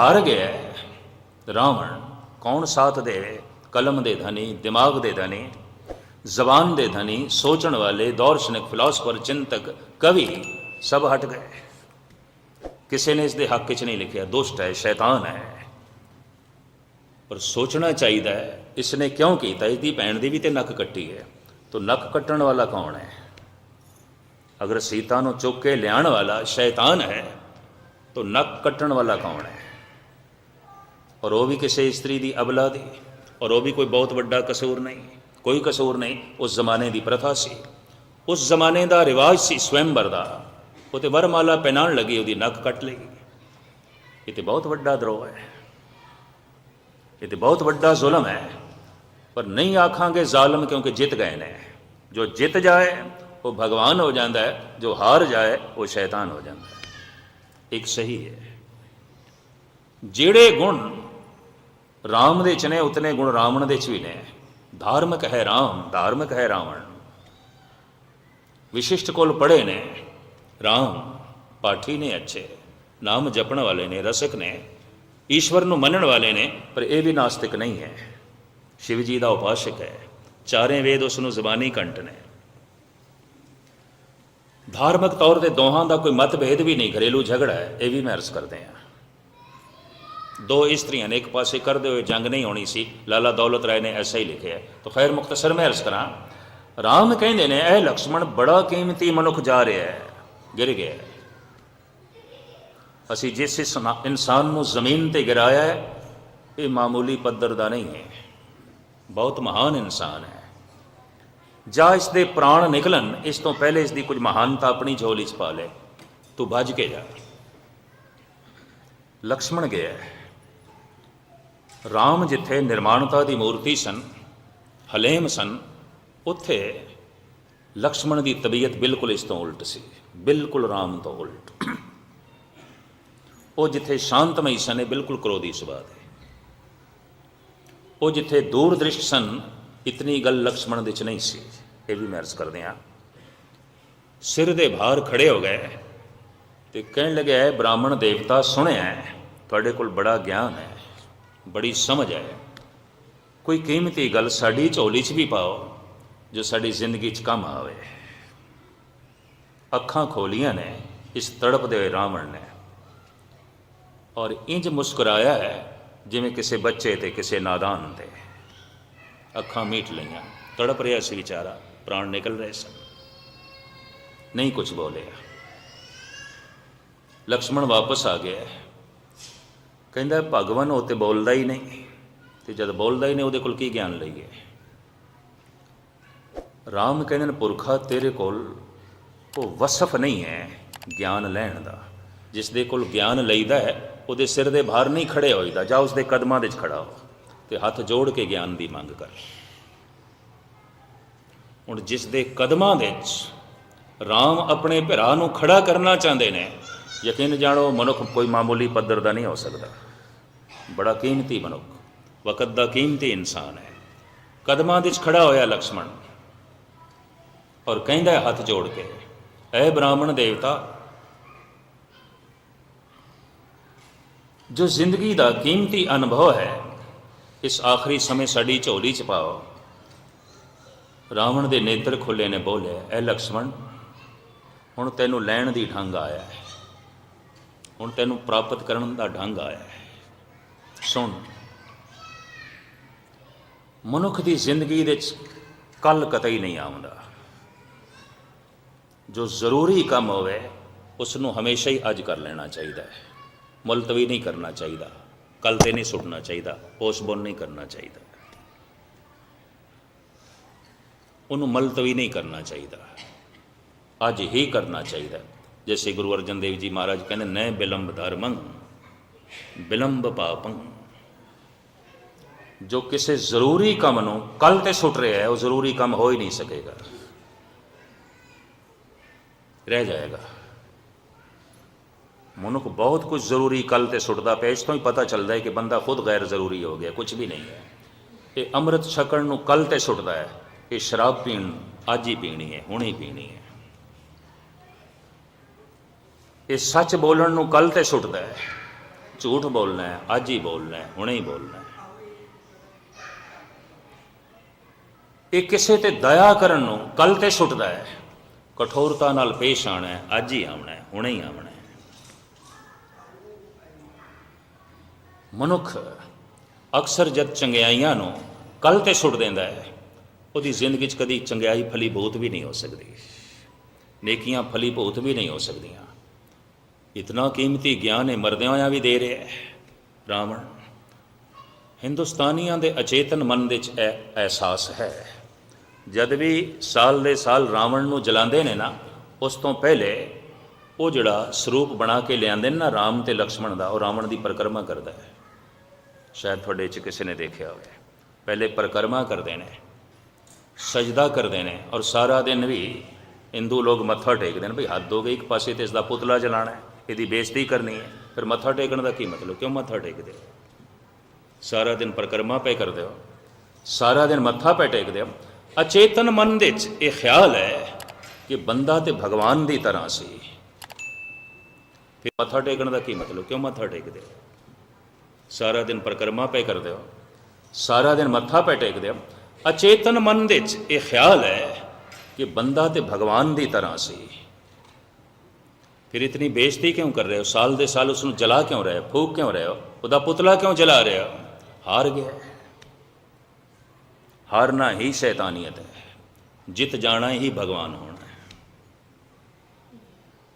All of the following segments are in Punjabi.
ਹਾਰ ਗਿਆ ਰਾਵਣ ਕੌਣ ਸਾਥ ਦੇ? ਕਲਮ ਦੇ ਧਨੀ, ਦਿਮਾਗ ਦੇ ਧਨੀ, ਜ਼ਬਾਨ ਦੇ ਧਨੀ, ਸੋਚਣ ਵਾਲੇ, ਦੌਰਸ਼ਨਿਕ, ਫਿਲਾਸਫਰ, ਚਿੰਤਕ, ਕਵੀ ਸਭ ਹਟ ਗਏ। ਕਿਸੇ ਨੇ ਇਸ ਦੇ ਹੱਕ 'ਚ ਨਹੀਂ ਲਿਖਿਆ। ਦੁਸ਼ਟ ਹੈ, ਸ਼ੈਤਾਨ ਹੈ। ਪਰ ਸੋਚਣਾ ਚਾਹੀਦਾ ਹੈ ਇਸ ਨੇ ਕਿਉਂ ਕੀਤਾ? ਇਸ ਦੀ ਭੈਣ ਦੀ ਵੀ ਤੇ ਨੱਕ ਕੱਟੀ ਹੈ। ਤੋ ਨੱਕ ਕੱਟਣ ਵਾਲਾ ਕੌਣ ਹੈ? ਅਗਰ ਸੀਤਾ ਨੂੰ ਚੁੱਕ ਕੇ ਲਿਆਉਣ ਵਾਲਾ ਸ਼ੈਤਾਨ ਹੈ, ਤੋ ਨੱਕ ਕੱਟਣ ਵਾਲਾ ਕੌਣ ਹੈ? ਔਰ ਉਹ ਵੀ ਕਿਸੇ ਇਸਤਰੀ ਦੀ ਅਬਲਾ ਦੀ, ਔਰ ਉਹ ਵੀ ਕੋਈ ਬਹੁਤ ਵੱਡਾ ਕਸੂਰ ਨਹੀਂ, ਕੋਈ ਕਸੂਰ ਨਹੀਂ, ਉਸ ਜ਼ਮਾਨੇ ਦੀ ਪ੍ਰਥਾ ਸੀ। ਉਸ ਜ਼ਮਾਨੇ ਦਾ ਰਿਵਾਜ ਸੀ ਸਵੈੰਬਰ ਦਾ। ਉਹ ਤੇ ਵਰਮਾਲਾ ਪਹਿਨਾਉਣ ਲੱਗੀ, ਉਹਦੀ ਨੱਕ ਕੱਟ ਲਈ। ਇਹ ਤੇ ਬਹੁਤ ਵੱਡਾ ਦਰੋਹ ਹੈ। ਇਹ ਤੇ ਬਹੁਤ ਵੱਡਾ ਜ਼ੁਲਮ ਹੈ। ਪਰ ਨਹੀਂ ਆਖਾਂਗੇ ਜ਼ਾਲਮ ਕਿਉਂਕਿ ਜਿੱਤ ਗਏ ਨੇ। ਜੋ ਜਿੱਤ ਜਾਏ, ਉਹ ਭਗਵਾਨ ਹੋ ਜਾਂਦਾ ਹੈ। ਜੋ ਹਾਰ ਜਾਏ, ਉਹ ਸ਼ੈਤਾਨ ਹੋ ਜਾਂਦਾ ਹੈ। ਇੱਕ ਸਹੀ ਹੈ। ਜਿਹੜੇ ਗੁਣ ਰਾਮ ਦੇ ਚ ਨੇ ਉਤਨੇ ਗੁਣ ਰਾਵਣ ਦੇ ਚ ਵੀ ਨੇ। ਧਾਰਮਿਕ ਹੈ ਰਾਮ, ਧਾਰਮਿਕ ਹੈ ਰਾਵਣ। ਵਿਸ਼ਿਸ਼ਟ ਕੋਲ ਪੜੇ ਨੇ। ਰਾਮ, ਪਾਠੀ ਨੇ ਅੱਛੇ। ਨਾਮ ਜਪਣ ਵਾਲੇ ਨੇ, ਰਸਕ ਨੇ। ਈਸ਼ਵਰ ਨੂੰ ਮੰਨਣ ਵਾਲੇ ਨੇ, ਪਰ ਇਹ ਵੀ ਨਾਸਤਿਕ ਨਹੀਂ ਹੈ। ਸ਼ਿਵ ਜੀ ਦਾ ਉਪਾਸ਼ਕ ਹੈ। ਚਾਰੇ ਵੇਦ ਉਸ ਨੂੰ ਜ਼ਬਾਨੀ ਕੰਠ ਨੇ। ਧਾਰਮਿਕ ਤੌਰ ਤੇ ਦੋਹਾਂ ਦਾ ਕੋਈ ਮਤਭੇਦ ਵੀ ਨਹੀਂ। ਘਰੇਲੂ ਝਗੜਾ ਹੈ, ਇਹ ਵੀ ਮੈਂ ਅਰਜ਼ ਕਰਦੇ ਹਾਂ। ਦੋ ਇਸਤਰੀਆਂ ਨੇ ਇੱਕ ਪਾਸੇ ਕਰਦੇ ਹੋਏ ਜੰਗ ਨਹੀਂ ਹੋਣੀ ਸੀ। ਲਾਲਾ ਦੌਲਤ ਰਾਏ ਨੇ ਐਸਾ ਹੀ ਲਿਖਿਆ ਤਾਂ ਖੈਰ ਮੁਖਤਸਰ ਮੈਂ ਅਰਜ਼ ਕਰਾਂ ਰਾਮ ਕਹਿੰਦੇ ਨੇ, ਇਹ ਲਕਸ਼ਮਣ ਬੜਾ ਕੀਮਤੀ ਮਨੁੱਖ ਜਾ ਰਿਹਾ ਹੈ। ਗਿਰ ਗਿਆ ਅਸੀਂ ਜਿਸ ਇਨਸਾਨ ਨੂੰ ਜ਼ਮੀਨ ਤੇ ਗਿਰਾਇਆ ਹੈ, ਇਹ ਮਾਮੂਲੀ ਪੱਧਰ ਦਾ ਨਹੀਂ ਹੈ। ਬਹੁਤ ਮਹਾਨ ਇਨਸਾਨ ਹੈ। ਜਾਂ ਇਸ ਦੇ ਪ੍ਰਾਣ ਨਿਕਲਣ, ਇਸ ਤੋਂ ਪਹਿਲੇ ਇਸ ਦੀ ਕੁਝ ਮਹਾਨਤਾ ਆਪਣੀ ਝੋਲੀ 'ਚ ਪਾ ਲੈ। ਤੂੰ ਭੱਜ ਕੇ ਜਾ। ਲਕਸ਼ਮਣ ਗਿਆ ਹੈ। ਰਾਮ ਜਿੱਥੇ ਨਿਰਮਾਣਤਾ ਦੀ ਮੂਰਤੀ ਸਨ, ਹਲੇਮ ਸਨ, ਉੱਥੇ ਲਕਸ਼ਮਣ ਦੀ ਤਬੀਅਤ ਬਿਲਕੁਲ ਇਸ ਤੋਂ ਉਲਟ ਸੀ, ਬਿਲਕੁਲ ਰਾਮ ਤੋਂ ਉਲਟ। ਉਹ ਜਿੱਥੇ ਸ਼ਾਂਤਮਈ ਸਨ, ਇਹ ਬਿਲਕੁਲ ਕ੍ਰੋਧੀ ਸੁਭਾਅ ਦੇ। ਉਹ ਜਿੱਥੇ ਦੂਰਦ੍ਰਿਸ਼ਟ ਸਨ, ਇਤਨੀ ਗੱਲ ਲਕਸ਼ਮਣ ਦੇ ਚ ਨਹੀਂ ਸੀ, ਇਹ ਵੀ ਮੈਂ ਅਰਜ਼ ਕਰਦੇ ਹਾਂ। ਸਿਰ ਦੇ ਭਾਰ ਖੜੇ ਹੋ ਗਏ ਤੇ ਕਹਿਣ ਲੱਗਿਆ ਬ੍ਰਾਹਮਣ ਦੇਵਤਾ ਸੁਣਿਆ ਤੁਹਾਡੇ ਕੋਲ ਬੜਾ ਗਿਆਨ ਹੈ। ਬੜੀ ਸਮਝ ਹੈ ਕੋਈ ਕੀਮਤੀ ਗੱਲ ਸਾਡੀ ਝੋਲੀ 'ਚ ਵੀ ਪਾਓ, ਜੋ ਸਾਡੀ ਜ਼ਿੰਦਗੀ 'ਚ ਕੰਮ ਆਵੇ। ਅੱਖਾਂ ਖੋਲੀਆਂ ਨੇ ਇਸ ਤੜਪਦੇ ਹੋਏ ਰਾਵਣ ਨੇ। ਔਰ ਇੰਜ ਮੁਸਕਰਾਇਆ ਹੈ, ਜਿਵੇਂ ਕਿਸੇ ਬੱਚੇ ਤੇ ਕਿਸੇ ਨਾਦਾਨ ਤੇ। ਅੱਖਾਂ ਮੀਟ ਲਈਆਂ, ਤੜਪ ਰਿਹਾ ਸੀ ਵਿਚਾਰਾ, ਪ੍ਰਾਣ ਨਿਕਲ ਰਹੇ ਸਨ। ਨਹੀਂ ਕੁਝ ਬੋਲਿਆ। ਲਕਸ਼ਮਣ ਵਾਪਸ ਆ ਗਿਆ। ਕਹਿੰਦਾ ਭਗਵਾਨ ਉਹ ਤੇ ਬੋਲਦਾ ਹੀ ਨਹੀਂ। ਤੇ ਜਦ ਬੋਲਦਾ ਹੀ ਨਹੀਂ, ਉਹਦੇ ਕੋਲ ਕੀ ਗਿਆਨ ਲਈਏ? ਰਾਮ ਕਹਿੰਦੇ ਨੇ, ਪੁਰਖਾ ਤੇਰੇ ਕੋਲ ਉਹ ਵਸਫ ਨਹੀਂ ਹੈ ਗਿਆਨ ਲੈਣ ਦਾ। ਜਿਸ ਦੇ ਕੋਲ ਗਿਆਨ ਲਈਦਾ ਹੈ, ਉਹਦੇ ਸਿਰ ਦੇ ਭਾਰ ਨਹੀਂ ਖੜੇ ਹੋਈਦਾ। ਜਾਂ ਉਸਦੇ ਕਦਮਾਂ ਦੇ 'ਚ ਖੜਾ ਹੋ ਤੇ ਹੱਥ ਜੋੜ ਕੇ ਗਿਆਨ ਦੀ ਮੰਗ ਕਰ। ਹੁਣ ਜਿਸ ਦੇ ਕਦਮਾਂ ਦੇ 'ਚ ਰਾਮ ਆਪਣੇ ਭਰਾ ਨੂੰ ਖੜਾ ਕਰਨਾ ਚਾਹੁੰਦੇ ਨੇ ਯਕੀਨ ਜਾਣੋ, ਮਨੁੱਖ ਕੋਈ ਮਾਮੂਲੀ ਪੱਧਰ ਦਾ ਨਹੀਂ ਹੋ ਸਕਦਾ। ਬੜਾ ਕੀਮਤੀ ਮਨੁੱਖ, ਵਕਤ ਦਾ ਕੀਮਤੀ ਇਨਸਾਨ ਹੈ। ਕਦਮਾਂ ਵਿੱਚ 'ਚ ਖੜਾ ਹੋਇਆ ਲਕਸ਼ਮਣ ਔਰ ਕਹਿੰਦਾ ਹੈ ਹੱਥ ਜੋੜ ਕੇ, ਐ ਬ੍ਰਾਹਮਣ ਦੇਵਤਾ, ਜੋ ਜ਼ਿੰਦਗੀ ਦਾ ਕੀਮਤੀ ਅਨੁਭਵ ਹੈ, ਇਸ ਆਖਰੀ ਸਮੇਂ ਸਾਡੀ ਝੋਲੀ ਚ ਪਾਓ। ਰਾਵਣ ਦੇ ਨੇਤਰ ਖੁੱਲੇ ਨੇ ਬੋਲਿਆ, ਐ ਲਕਸ਼ਮਣ, ਹੁਣ ਤੈਨੂੰ ਲੈਣ ਦੀ ਢੰਗ ਆਇਆ ਹੈ। ਹੁਣ ਤੈਨੂੰ ਪ੍ਰਾਪਤ ਕਰਨ ਦਾ ਢੰਗ ਆਇਆ ਹੈ। ਸੁਣ। ਮਨੁੱਖ ਦੀ ਜ਼ਿੰਦਗੀ ਦੇ ਵਿੱਚ ਕੱਲ ਕਤਈ ਨਹੀਂ ਆਉਂਦਾ। ਜੋ ਜ਼ਰੂਰੀ ਕੰਮ ਹੋਵੇ ਉਸ ਨੂੰ ਹਮੇਸ਼ਾ ਹੀ ਅੱਜ ਕਰ ਲੈਣਾ ਚਾਹੀਦਾ ਹੈ। ਮੁਲਤਵੀ ਨਹੀਂ ਕਰਨਾ ਚਾਹੀਦਾ। ਕੱਲ ਤੇ ਨਹੀਂ ਸੁੱਟਣਾ ਚਾਹੀਦਾ। ਪੋਸਟਪੋਨ ਨਹੀਂ ਕਰਨਾ ਚਾਹੀਦਾ। ਉਹਨੂੰ ਮੁਲਤਵੀ ਨਹੀਂ ਕਰਨਾ ਚਾਹੀਦਾ। ਅੱਜ ਹੀ ਕਰਨਾ ਚਾਹੀਦਾ। ਜੈਸੇ ਗੁਰੂ ਅਰਜਨ ਦੇਵ ਜੀ ਮਹਾਰਾਜ ਕਹਿੰਦੇ ਨੈ ਬਿਲੰਬ ਧਰਮੰ ਬਿਲੰਬ ਪਾਪੰ ਜੋ ਕਿਸੇ ਜ਼ਰੂਰੀ ਕੰਮ ਨੂੰ ਕੱਲ ਤੇ ਸੁੱਟ ਰਿਹਾ ਹੈ ਉਹ ਜ਼ਰੂਰੀ ਕੰਮ ਹੋ ਹੀ ਨਹੀਂ ਸਕੇਗਾ ਰਹਿ ਜਾਏਗਾ ਮਨੁੱਖ ਬਹੁਤ ਕੁਝ ਜ਼ਰੂਰੀ ਕੱਲ ਤੇ ਸੁੱਟਦਾ ਪਿਆ ਇਸ ਤੋਂ ਹੀ ਪਤਾ ਚੱਲਦਾ ਹੈ ਕਿ ਬੰਦਾ ਖੁਦ ਗੈਰ ਜ਼ਰੂਰੀ ਹੋ ਗਿਆ ਕੁਝ ਵੀ ਨਹੀਂ ਹੈ ਇਹ ਅੰਮ੍ਰਿਤ ਛਕਣ ਨੂੰ ਕੱਲ ਤੇ ਸੁੱਟਦਾ ਹੈ ਇਹ ਸ਼ਰਾਬ ਪੀਣ ਅੱਜ ਹੀ ਪੀਣੀ ਹੈ ਹੁਣੇ ਹੀ ਪੀਣੀ ਹੈ ਇਹ ਸੱਚ ਬੋਲਣ ਨੂੰ ਕੱਲ ਤੇ ਸੁੱਟਦਾ ਹੈ। ਝੂਠ ਬੋਲਣਾ ਹੈ, ਅੱਜ ਹੀ ਬੋਲਣਾ ਹੈ, ਹੁਣੇ ਹੀ ਬੋਲਣਾ ਹੈ। ਇਹ ਕਿਸੇ ਤੇ ਦਇਆ ਕਰਨ ਨੂੰ ਕੱਲ ਤੇ ਸੁੱਟਦਾ ਹੈ। ਕਠੋਰਤਾ ਨਾਲ ਪੇਸ਼ ਆਣਾ ਹੈ, ਅੱਜ ਹੀ ਆਉਣਾ ਹੈ, ਹੁਣੇ ਹੀ ਆਉਣਾ ਹੈ। ਮਨੁੱਖ ਅਕਸਰ ਜਦ ਚੰਗਿਆਈਆਂ ਨੂੰ ਕੱਲ ਤੇ ਸੁੱਟ ਦਿੰਦਾ ਹੈ, ਉਹਦੀ ਜ਼ਿੰਦਗੀ 'ਚ ਕਦੀ ਚੰਗਿਆਈ ਫਲੀ ਬਹੁਤ ਵੀ ਨਹੀਂ ਹੋ ਸਕਦੀ। ਨੇਕੀਆਂ ਫਲੀ ਭੂਤ ਵੀ ਨਹੀਂ ਹੋ ਸਕਦੀਆਂ। ਇਤਨਾ ਕੀਮਤੀ ਗਿਆਨ ਇਹ ਮਰਦਿਆਂ ਹੋਇਆਂ ਵੀ ਦੇ ਰਿਹਾ ਹੈ ਰਾਵਣ ਹਿੰਦੁਸਤਾਨੀਆਂ ਦੇ ਅਚੇਤਨ ਮਨ ਵਿੱਚ ਇਹ ਅਹਿਸਾਸ ਹੈ ਜਦ ਵੀ ਸਾਲ ਦੇ ਸਾਲ ਰਾਵਣ ਨੂੰ ਜਲਾਉਂਦੇ ਨੇ ਨਾ ਉਸ ਤੋਂ ਪਹਿਲੇ ਉਹ ਜਿਹੜਾ ਸਰੂਪ ਬਣਾ ਕੇ ਲਿਆਂਦੇ ਨੇ ਨਾ ਰਾਮ ਤੇ ਲਕਸ਼ਮਣ ਦਾ ਉਹ ਰਾਵਣ ਦੀ ਪਰਿਕਰਮਾ ਕਰਦਾ ਹੈ ਸ਼ਾਇਦ ਤੁਹਾਡੇ 'ਚ ਕਿਸੇ ਨੇ ਦੇਖਿਆ ਹੋਵੇ ਪਹਿਲੇ ਪਰਿਕਰਮਾ ਕਰਦੇ ਨੇ ਸਜਦਾ ਕਰਦੇ ਨੇ ਔਰ ਸਾਰਾ ਦਿਨ ਵੀ ਹਿੰਦੂ ਲੋਕ ਮੱਥਾ ਟੇਕਦੇ ਨੇ ਭਈ ਹੱਦ ਹੋ ਗਈ ਇੱਕ ਪਾਸੇ ਤੇ ਇਸ ਦਾ ਪੁਤਲਾ ਜਲਾਣਾ ਹੈ ਇਹਦੀ ਬੇਇੱਜ਼ਤੀ ਕਰਨੀ ਹੈ। ਫਿਰ ਮੱਥਾ ਟੇਕਣ ਦਾ ਕੀ ਮਤਲਬ? ਕਿਉਂ ਮੱਥਾ ਟੇਕਦੇ ਹੋ? ਸਾਰਾ ਦਿਨ ਪਰਿਕਰਮਾ ਪੈ ਕਰਦੇ ਹੋ। ਸਾਰਾ ਦਿਨ ਮੱਥਾ ਪੈ ਟੇਕਦੇ ਹੋ। ਅਚੇਤਨ ਮਨ ਦੇ ਵਿੱਚ ਇਹ ਖਿਆਲ ਹੈ ਕਿ ਬੰਦਾ ਤੇ ਭਗਵਾਨ ਦੀ ਤਰ੍ਹਾਂ ਸੀ। ਫਿਰ ਮੱਥਾ ਟੇਕਣ ਦਾ ਕੀ ਮਤਲਬ? ਕਿਉਂ ਮੱਥਾ ਟੇਕਦੇ ਹੋ? ਸਾਰਾ ਦਿਨ ਪਰਿਕਰਮਾ ਪੈ ਕਰਦੇ ਹੋ। ਸਾਰਾ ਦਿਨ ਮੱਥਾ ਪੈ ਟੇਕਦੇ ਹੋ। ਅਚੇਤਨ ਮਨ ਦੇ ਵਿੱਚ ਇਹ ਖਿਆਲ ਹੈ ਕਿ ਬੰਦਾ ਤੇ ਭਗਵਾਨ ਦੀ ਤਰ੍ਹਾਂ ਸੀ। ਫਿਰ ਇਤਨੀ ਬੇਇੱਜ਼ਤੀ ਕਿਉਂ ਕਰ ਰਹੇ ਹੋ ਸਾਲ ਦੇ ਸਾਲ ਉਸ ਨੂੰ ਜਲਾ ਕਿਉਂ ਰਹੇ ਹੋ ਫੂਕ ਕਿਉਂ ਰਹੇ ਹੋ ਉਹਦਾ ਪੁਤਲਾ ਕਿਉਂ ਜਲਾ ਰਹੇ ਹੋ ਹਾਰ ਗਿਆ ਹਾਰਨਾ ਹੀ ਸ਼ੈਤਾਨੀਅਤ ਹੈ ਜਿੱਤ ਜਾਣਾ ਹੀ ਭਗਵਾਨ ਹੋਣਾ ਹੈ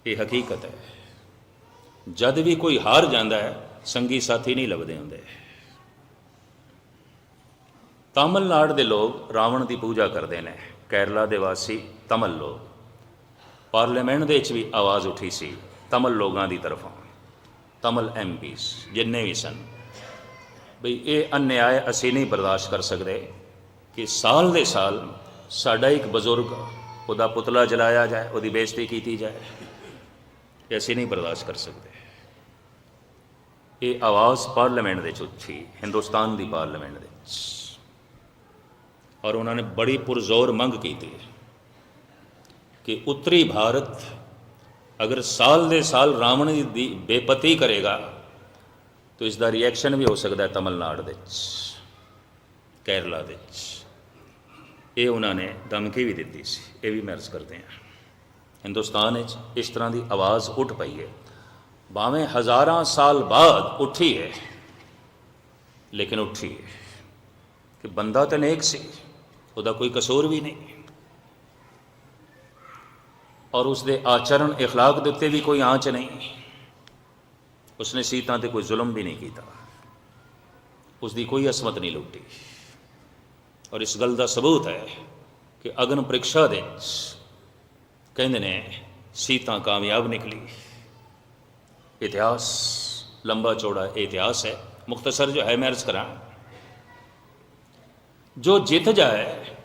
ਇਹ ਹਕੀਕਤ ਹੈ ਜਦ ਵੀ ਕੋਈ ਹਾਰ ਜਾਂਦਾ ਹੈ ਸੰਗੀ ਸਾਥੀ ਨਹੀਂ ਲੱਭਦੇ ਹੁੰਦੇ ਤਾਮਿਲਨਾਡੂ ਦੇ ਲੋਕ ਰਾਵਣ ਦੀ ਪੂਜਾ ਕਰਦੇ ਨੇ ਕੇਰਲਾ ਦੇ ਵਾਸੀ ਤਮਲ ਲੋਕ ਪਾਰਲੀਮੈਂਟ ਦੇ ਵਿੱਚ ਵੀ ਆਵਾਜ਼ ਉੱਠੀ ਸੀ, ਤਮਲ ਲੋਕਾਂ ਦੀ ਤਰਫੋਂ। ਤਮਲ ਐਮਪੀਸ ਜਿੰਨੇ ਵੀ ਸਨ। ਬਈ ਇਹ ਅਨਿਆਏ ਅਸੀਂ ਨਹੀਂ ਬਰਦਾਸ਼ਤ ਕਰ ਸਕਦੇ ਕਿ ਸਾਲ ਦੇ ਸਾਲ ਸਾਡਾ ਇੱਕ ਬਜ਼ੁਰਗ ਉਹਦਾ ਪੁਤਲਾ ਜਲਾਇਆ ਜਾਏ, ਉਹਦੀ ਬੇਇੱਜ਼ਤੀ ਕੀਤੀ ਜਾਏ। ਇਹ ਅਸੀਂ ਨਹੀਂ ਬਰਦਾਸ਼ਤ ਕਰ ਸਕਦੇ। ਇਹ ਆਵਾਜ਼ ਪਾਰਲੀਮੈਂਟ ਦੇ ਵਿੱਚ ਉੱਠੀ, ਹਿੰਦੁਸਤਾਨ ਦੀ ਪਾਰਲੀਮੈਂਟ ਦੇ ਔਰ ਉਹਨਾਂ ਨੇ ਬੜੀ ਪੁਰਜ਼ੋਰ ਮੰਗ ਕੀਤੀ। ਕਿ ਉੱਤਰੀ ਭਾਰਤ ਅਗਰ ਸਾਲ ਦੇ ਸਾਲ ਰਾਵਣ ਦੀ ਬੇਪਤੀ ਕਰੇਗਾ, ਤਾਂ ਇਸ ਦਾ ਰਿਐਕਸ਼ਨ ਵੀ ਹੋ ਸਕਦਾ ਹੈ ਤਮਿਲਨਾਡੂ ਦੇ ਵਿੱਚ, ਕੇਰਲਾ ਦੇ ਵਿੱਚ। ਇਹ ਉਹਨਾਂ ਨੇ ਧਮਕੀ ਵੀ ਦਿੱਤੀ ਸੀ, ਇਹ ਵੀ ਮੈਂ ਕਰਦੇ ਹਾਂ। ਹਿੰਦੁਸਤਾਨ ਵਿੱਚ ਇਸ ਤਰ੍ਹਾਂ ਦੀ ਆਵਾਜ਼ ਉੱਠ ਪਈ ਹੈ। ਭਾਵੇਂ ਹਜ਼ਾਰਾਂ ਸਾਲ ਬਾਅਦ ਉੱਠੀ ਹੈ, ਲੇਕਿਨ ਉੱਠੀ ਹੈ। ਕਿ ਬੰਦਾ ਤਾਂ ਨੇਕ ਸੀ, ਉਹਦਾ ਕੋਈ ਕਸੂਰ ਵੀ ਨਹੀਂ। ਔਰ ਉਸ ਦੇ ਆਚਰਣ اخلاق ਦੇ ਉੱਤੇ ਵੀ ਕੋਈ ਆਂਚ ਨਹੀਂ ਉਸਨੇ ਸੀਤਾ ਤੇ ਕੋਈ ਜ਼ੁਲਮ ਵੀ ਨਹੀਂ ਕੀਤਾ ਉਸ ਦੀ ਕੋਈ ਅਸਮਤ ਨਹੀਂ ਲੁੱਟੀ ਔਰ ਇਸ ਗੱਲ ਦਾ ਸਬੂਤ ਹੈ ਕਿ ਅਗਨ ਪ੍ਰੀਖਿਆ ਦੇ ਵਿੱਚ ਕਹਿੰਦੇ ਨੇ ਸੀਤਾ ਕਾਮਯਾਬ ਨਿਕਲੀ ਇਤਿਹਾਸ ਲੰਬਾ ਚੌੜਾ ਇਤਿਹਾਸ ਹੈ ਮੁਖਤਸਰ ਜੋ ਹੈ ਮੈਂ ਅਰਜ਼ ਕਰਾਂ ਜੋ ਜਿੱਤ ਜਾਏ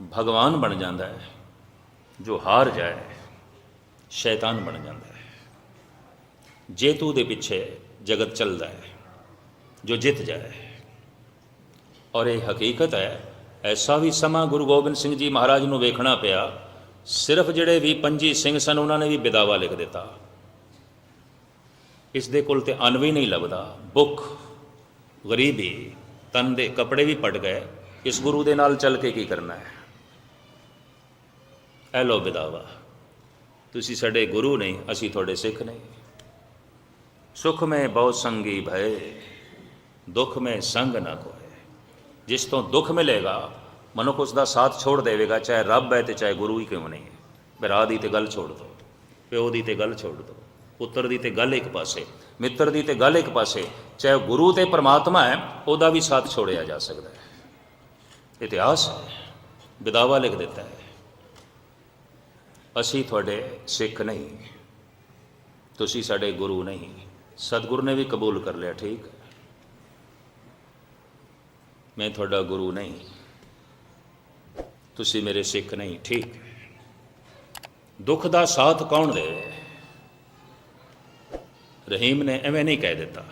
ਭਗਵਾਨ ਬਣ ਜਾਂਦਾ ਹੈ ਜੋ ਹਾਰ ਜਾਏ, ਸ਼ੈਤਾਨ ਬਣ ਜਾਂਦਾ ਹੈ। ਜੇਤੂ ਦੇ ਪਿੱਛੇ ਜਗਤ ਚੱਲਦਾ ਹੈ, ਜੋ ਜਿੱਤ ਜਾਏ। ਔਰ ਇਹ ਹਕੀਕਤ ਹੈ, ਐਸਾ ਵੀ ਸਮਾਂ ਗੁਰੂ ਗੋਬਿੰਦ ਸਿੰਘ ਜੀ ਮਹਾਰਾਜ ਨੂੰ ਵੇਖਣਾ ਪਿਆ, ਸਿਰਫ ਜਿਹੜੇ ਵੀ ਪੰਜੀ ਸਿੰਘ ਸਨ, ਉਹਨਾਂ ਨੇ ਵੀ ਬਿਦਾਵਾ ਲਿਖ ਦਿੱਤਾ। ਇਸ ਦੇ ਕੋਲ ਤੇ ਅੰਨ ਵੀ ਨਹੀਂ ਲੱਭਦਾ, ਭੁੱਖ, ਗਰੀਬੀ, ਤਨ ਦੇ ਕੱਪੜੇ ਵੀ ਪਟ ਗਏ। ਇਸ ਗੁਰੂ ਦੇ ਨਾਲ ਚੱਲ ਕੇ ਕੀ ਕਰਨਾ ਹੈ? ਐ ਲੋ ਬਿਦਾਵਾ ਤੁਸੀਂ ਸਾਡੇ ਗੁਰੂ ਨਹੀਂ, ਅਸੀਂ ਤੁਹਾਡੇ ਸਿੱਖ ਨਹੀਂ। ਸੁਖ ਮੈਂ ਬਹੁ ਸੰਗੀ ਭਏ, ਦੁੱਖ ਮੈਂ ਸੰਗ ਨਾ ਕੋਏ। ਜਿਸ ਤੋਂ ਦੁੱਖ ਮਿਲੇਗਾ, ਮਨੁੱਖ ਉਸ ਦਾ ਸਾਥ ਛੋੜ ਦੇਵੇਗਾ, ਚਾਹੇ ਰੱਬ ਹੈ ਤੇ ਚਾਹੇ ਗੁਰੂ ਹੀ ਕਿਉਂ ਨਹੀਂ। ਹੈ ਦੀ ਤੇ ਗੱਲ ਛੋੜ ਦੋ, ਪਿਓ ਦੀ ਤੇ ਗੱਲ ਛੋੜ ਦੋ, ਪੁੱਤਰ ਦੀ ਤੇ ਗੱਲ ਇੱਕ ਪਾਸੇ, ਮਿੱਤਰ ਦੀ ਤੇ ਗੱਲ ਇੱਕ ਪਾਸੇ, ਚਾਹੇ ਗੁਰੂ ਤੇ ਪਰਮਾਤਮਾ ਹੈ, ਉਹਦਾ ਵੀ ਸਾਥ ਛੋੜਿਆ ਜਾ ਸਕਦਾ ਹੈ। ਇਤਿਹਾਸ ਹੈ ਵਿਦਾਵਾ ਲਿਖ ਦਿੱਤਾ ਹੈ। ਅਸੀਂ ਤੁਹਾਡੇ ਸਿੱਖ ਨਹੀਂ। ਤੁਸੀਂ ਸਾਡੇ ਗੁਰੂ ਨਹੀਂ। ਸਤਿਗੁਰ ਨੇ ਵੀ ਕਬੂਲ ਕਰ ਲਿਆ, ਠੀਕ? ਮੈਂ ਤੁਹਾਡਾ ਗੁਰੂ ਨਹੀਂ। ਤੁਸੀਂ ਮੇਰੇ ਸਿੱਖ ਨਹੀਂ, ਠੀਕ? ਦੁੱਖ ਦਾ ਸਾਥ ਕੌਣ ਦੇਵੇ ਰਹੀਮ ਨੇ ਐਵੇਂ ਨਹੀਂ ਕਹਿ ਦਿੱਤਾ।